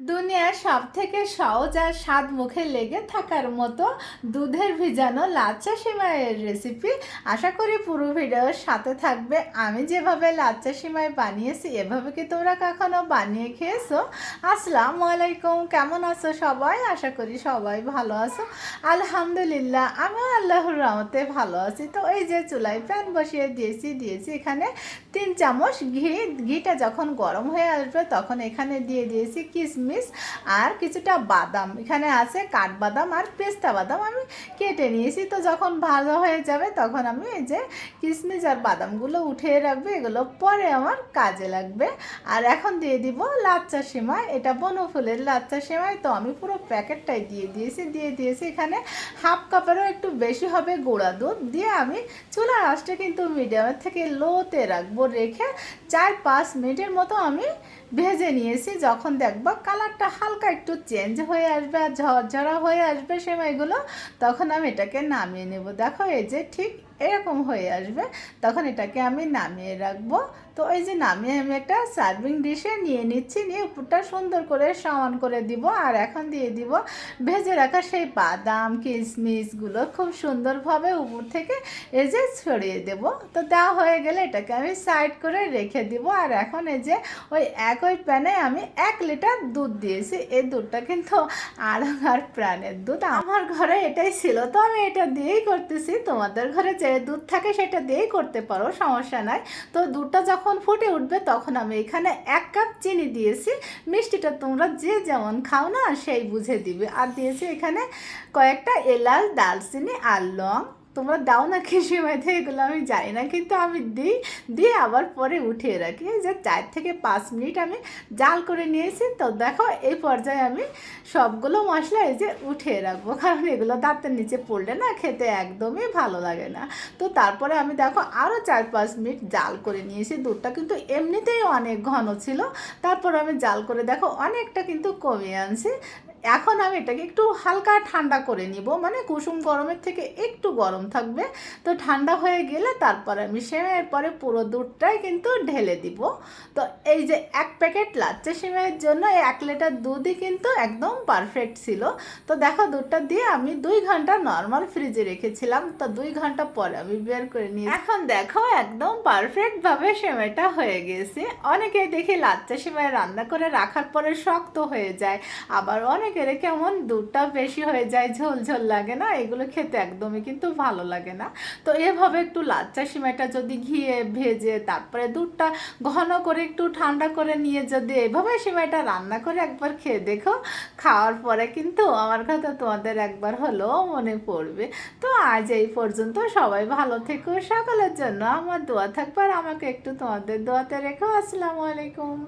দুনিয়ার সব থেকে সহজ আর স্বাদ মুখে লেগে থাকার মতো দুধের ভিজানো লাচ্চা সিমাইয়ের রেসিপি আশা করি পুরো ভিডিওর সাথে থাকবে। আমি যেভাবে লাচ্চা সিমাই বানিয়েছি, এভাবে কি তোমরা কখনো বানিয়ে খেয়েছো? আসসালামু আলাইকুম, কেমন আছো সবাই? আশা করি সবাই ভালো আছো। আলহামদুলিল্লাহ, আমিও আল্লাহর রহমতে ভালো আছি। তো এই যে চুলায় প্যান বসিয়ে দিয়েছি দিয়েছি এখানে তিন চামচ ঘি। ঘিটা যখন গরম হয়ে আসবে, তখন এখানে দিয়ে দিয়েছি কিশমিশ আর কিছুটা বাদাম। এখানে আছে কাঠবাদাম আর পেস্তা বাদাম। আমি কেটে নিয়েছি, তো যখন ভালো হয়ে যাবে তখন আমি এই যে কিশমিশ আর বাদামগুলো উঠিয়ে রাখব, এগুলো পরে আমার কাজে লাগবে। আর এখন দিয়ে দিব লাচ্চা সেমাই, এটা বনফুলের লাচ্চা সেমাই, তো আমি পুরো প্যাকেটটাই দিয়ে দিয়েছি দিয়ে দিয়েছি। এখানে হাফ কাপেরও একটু বেশি হবে গুঁড়া দুধ, দিয়ে আমি চুলার আঁচটা কিন্তু মিডিয়ামের থেকে লোতে রাখব, রেখে চার পাঁচ মিনিটের মতো আমি ভেজে নিয়েছি। যখন দেখব কালারটা হালকা একটু চেঞ্জ হয়ে আসবে আর ঝরঝরা হয়ে আসবে সেমাইগুলো, তখন আমি এটাকে নামিয়ে নেব। দেখো এই যে ঠিক এরকম হয়ে আসবে, তখন এটাকে আমি নামিয়ে রাখব। তো এই যে নামিয়ে আমি একটা সার্ভিং ডিশে নিয়ে নিচ্ছি, নিয়ে উপরটা সুন্দর করে সমান করে দিব। আর এখন দিয়ে দিব ভেজে রাখা সেই বাদাম কিশমিশগুলো খুব সুন্দরভাবে উপর থেকে এই যে ছড়িয়ে দেব। তো দেওয়া হয়ে গেলে এটাকে আমি সাইড করে রেখে দিব। আর এখন এই যে ওই একই প্যানে আমি এক লিটার দুধ দিয়েছি। এই দুধটা কিন্তু আড়ার প্রাণের দুধ। আমার ঘরে এটাই ছিল। তো আমি এটা দিয়েই করতেছি। তোমাদের ঘরে যে দুধ থাকে সেটা দিয়েই করতে পারো, সমস্যা নাই। তো দুধটা যখন ফুটে উঠবে তখন আমি এখানে এক কাপ চিনি দিয়েছি। মিষ্টিটা তোমরা যে যেমন খাও না, সেই বুঝে দিবে। আর দিয়েছি এখানে কয়েকটা এলাচ দালচিনি আর লং তোমরা দাও না কি সময়তে এগুলো আমি জানি না, কিন্তু আমি দিই, দিয়ে আবার পরে উঠিয়ে রাখি। যে চার থেকে পাঁচ মিনিট আমি জাল করে নিয়েছি, তো দেখো এই পর্যায়ে আমি সবগুলো মশলা এই যে উঠিয়ে রাখব, কারণ এগুলো দাঁতের নিচে পড়লে না খেতে একদমই ভালো লাগে না। তো তারপরে আমি দেখো আরও চার পাঁচ মিনিট জাল করে নিয়েছি, দুধটা কিন্তু এমনিতেই অনেক ঘন ছিল, তারপর আমি জাল করে দেখো অনেকটা কিন্তু কমিয়ে আনছি। এখন আমি এটাকে একটু হালকা ঠান্ডা করে নিব। মানে কুসুম গরমের থেকে একটু গরম থাকবে। তো ঠান্ডা হয়ে গেলে তারপরে আমি সেমাইয়ের পরে পুরো দুধটাই কিন্তু ঢেলে দিব। তো এই যে এক প্যাকেট লাচ্চা সেমাইয়ের জন্য এই এক লিটার দুধই কিন্তু একদম পারফেক্ট ছিল। তো দেখো দুধটা দিয়ে আমি দুই ঘণ্টা নর্মাল ফ্রিজে রেখেছিলাম। তো দুই ঘণ্টা পরে আমি বের করে নিই এখন দেখো একদম পারফেক্টভাবে সেমাইটা হয়ে গেছে। অনেকে দেখি লাচ্চা সেমাই রান্না করে রাখার পরে শক্ত হয়ে যায়। আবার অনেকের কেমন দুধটা বেশি হয়ে যায় ঝোল ঝোল লাগে না? এগুলো খেতে একদমই কিন্তু ভালো লাগে না। তো এভাবে একটু লাচ্চা সিমাইটা যদি ঘিয়ে ভেজে তারপরে দুধটা ঘন করে একটু ঠান্ডা করে নিয়ে যদি এভাবে সিমাইটা রান্না করে একবার খেয়ে দেখো, খাওয়ার পরে কিন্তু আমার কথা তোমাদের একবার হলেও মনে পড়বে। তো আজ এই পর্যন্ত সবাই ভালো থেকো, সকলের জন্য আমার দোয়া থাকবার আমাকে একটু তোমাদের দোয়াতে রেখো। আসসালামু আলাইকুম।